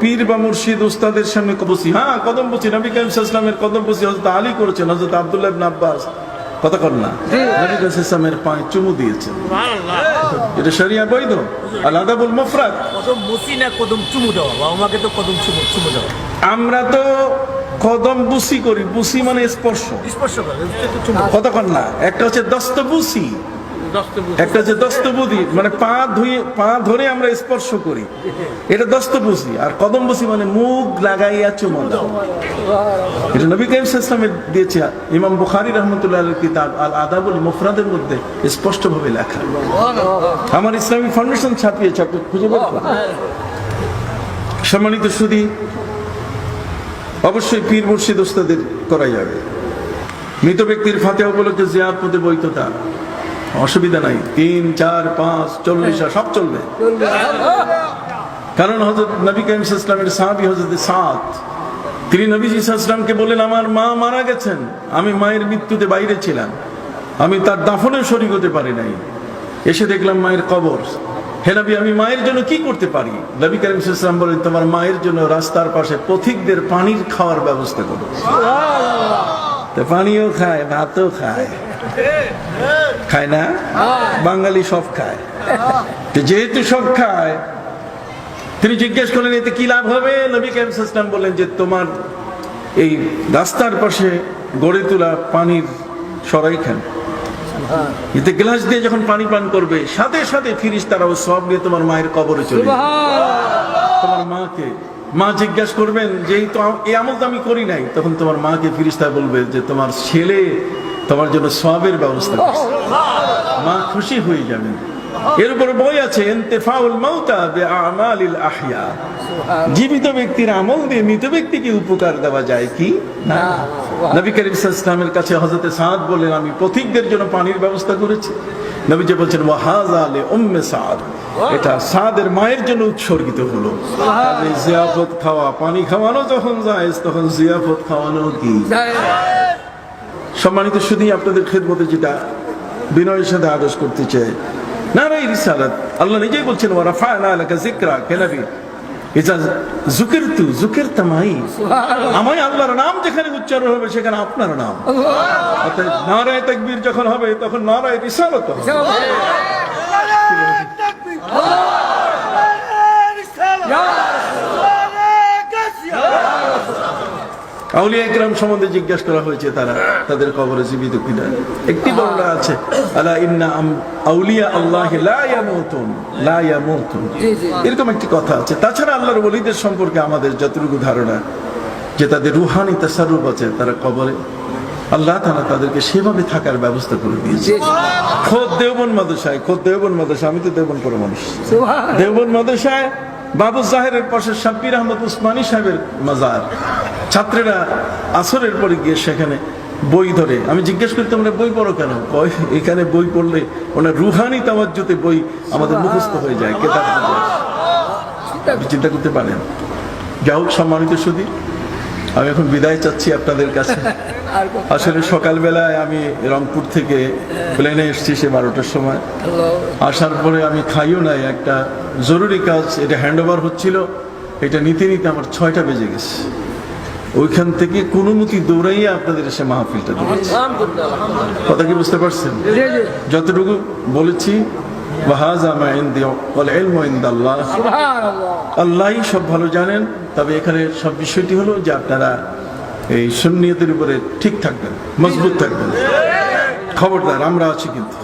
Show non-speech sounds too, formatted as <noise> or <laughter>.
পীর বা মুর্শিদ উস্তাদের সামনে বসি। হ্যাঁ কদম বসি। নবী কাইম ইসলামের কদম বসি হজরত আলী করেছেন হজরত আব্দুল্লাহ ইবনে আব্বাস। কথা কর না। নবী কাইম ইসলামের পায়ে চুমু দিয়েছেন। এটা শরিয়া বৈধ? আলাদা বল মফরাদ। কদম মুসি না কদম চুমু দেওয়া। বাবা মাকে তো কদম চুমু চুমু আমরা তো কদম বুসি করি। বুসি মানে স্পর্শ। স্পর্শ করে এটা তো চুমু। কথা কর না। একটা হচ্ছে দস্ত বুসি। একটা হচ্ছে দস্তবুদি মানে পা ধুয়ে, পা ধরে আমরা স্পর্শ করি। এটা দস্তবুসি আর কদম বসি মানে মুখ লাগাইয়া চুমো দাও। এটা নবী কাইম ইসলামের দিয়েছে, ইমাম বুখারী রহমতুল্লাহ কিতাব, আল আদাবুল মুফরাদের মধ্যে স্পষ্টভাবে লেখা। আমার ইসলামিক ফাউন্ডেশন ছাপিয়েছে, আপনি খুঁজে বের। সম্মানিত সুদী, অবশ্যই পীর মুর্শিদ ওস্তাদের করা যাবে মৃত ব্যক্তির ফাতেহা উপলক্ষে জিয়ার পদে বৈধতা। অসুবিধা নাই। তিন চার পাঁচ চল্লিশ সব চলবে। কারণ হজরত নবী কাইম ইসলামের সাহাবি হজরত সাত তিনি নবী ইসলামকে বললেন আমার মা মারা গেছেন। আমি মায়ের মৃত্যুতে বাইরে ছিলাম। আমি তার দাফনে শরিক হতে পারি নাই। এসে দেখলাম মায়ের কবর। হে নবী আমি মায়ের জন্য কি করতে পারি? নবী করিম ইসলাম বলেন তোমার মায়ের জন্য রাস্তার পাশে পথিকদের পানির খাওয়ার ব্যবস্থা করো। পানিও খায় ভাতও খায়। খায় না? বাঙালি সব খায়। যেহেতু সব খায় তিনি জিজ্ঞেস করলেন এতে কি লাভ হবে? নবী কাইম ইসলাম বললেন যে তোমার এই রাস্তার পাশে গড়ে তোলা পানির সরাই খান। এতে গ্লাস দিয়ে যখন পানি পান করবে সাথে সাথে ফিরিস তারাও সব নিয়ে তোমার মায়ের কবরে চলে। তোমার মাকে মা জিজ্ঞাসা করবেন যে এই এই আমল তো আমি করি নাই তখন তোমার মাকে ফিরিস্তা বলবে যে তোমার ছেলে তোমার জন্য সবের ব্যবস্থা করছে। মা খুশি হয়ে যাবেন। এর উপর বই আছে ইন্তেফাউল মাউতা বে আমালিল আহিয়া জীবিত ব্যক্তির আমল দিয়ে মৃত ব্যক্তিকে উপকার দেওয়া যায় কি? না। নবী করিম ইসলামের কাছে হজরতে সাদ বললেন আমি পথিকদের জন্য পানির ব্যবস্থা করেছি। নবী যে বলছেন ওয়াহাজা আলে উম্মে সাদ। এটা সাদের মায়ের জন্য উৎসর্গিত হলো। জিয়াফত খাওয়া পানি খাওয়ানো যখন যায় তখন জিয়াফত খাওয়ানো কি? সম্মানিত শুধু আপনাদের খেদমতে যেটা বিনয়ের সাথে আদেশ করতে চাই। না না এই রিসালাত আল্লাহ নিজেই বলছেন ওরা ফায়না এলাকা জিক্রা কেনাবি এটা জুকের তু জুকের তামাই আমায় আল্লাহর নাম যেখানে উচ্চারণ হবে সেখানে আপনার নাম। নারায় তাকবীর যখন হবে তখন নারায় রিসালত হবে। আউলিয়া একরাম সম্বন্ধে জিজ্ঞাসা করা হয়েছে তারা তাদের কবরে জীবিত কিনা। একটি বর্ণনা আছে আলা ইন্না আউলিয়া আল্লাহ লা ইয়ামুতুন লা ইয়ামুতুন। এরকম একটি কথা আছে। তাছাড়া আল্লাহর ওলিদের সম্পর্কে আমাদের যতটুকু ধারণা যে তাদের রুহানি তাসারুফ আছে তারা কবরে আল্লাহ তাআলা তাদেরকে সেভাবে থাকার ব্যবস্থা করে দিয়েছে। খোদ দেওবন মাদ্রাসায় খোদ দেওবন মাদ্রাসা আমি তো দেওবন পরে মানুষ। দেওবন মাদ্রাসায় বাবু জাহেরের পাশে শাব্বির আহমদ উসমানী সাহেবের মাজার। ছাত্রেরা আসরের পরে গিয়ে সেখানে বই ধরে। আমি জিজ্ঞেস করি তোমরা বই পড়ো কেন? এখানে বই পড়লে ওনার রুহানি তাওয়াজ্যতে বই আমাদের মুখস্থ হয়ে যায় কেতাব চিন্তা করতে পারেন। যা হোক সম্মানিত সুদী আমি এখন বিদায় চাচ্ছি আপনাদের কাছে। <laughs> আসলে সকালবেলায় আমি রংপুর থেকে প্লেনে এসেছি সে বারোটার সময়। আসার পরে আমি খাইও নাই একটা জরুরি কাজ এটা হ্যান্ড ওভার হচ্ছিল এটা নিতে নিতে আমার ছয়টা বেজে গেছে। ওইখান থেকে কোনো মতি দৌড়াইয়া আপনাদের এসে মাহফিলটা কথা কি বুঝতে পারছেন? যতটুকু বলেছি ওয়াহাজা মা ইনদি ওয়াল ইলমু ইনদাল্লাহ আল্লাহই সব ভালো জানেন তবে এখানে সব বিষয়টি হলো যে আপনারা এই সুন্নিয়তের উপরে ঠিক থাকবেন মজবুত থাকবেন। খবরদার আমরা আছি কিন্তু।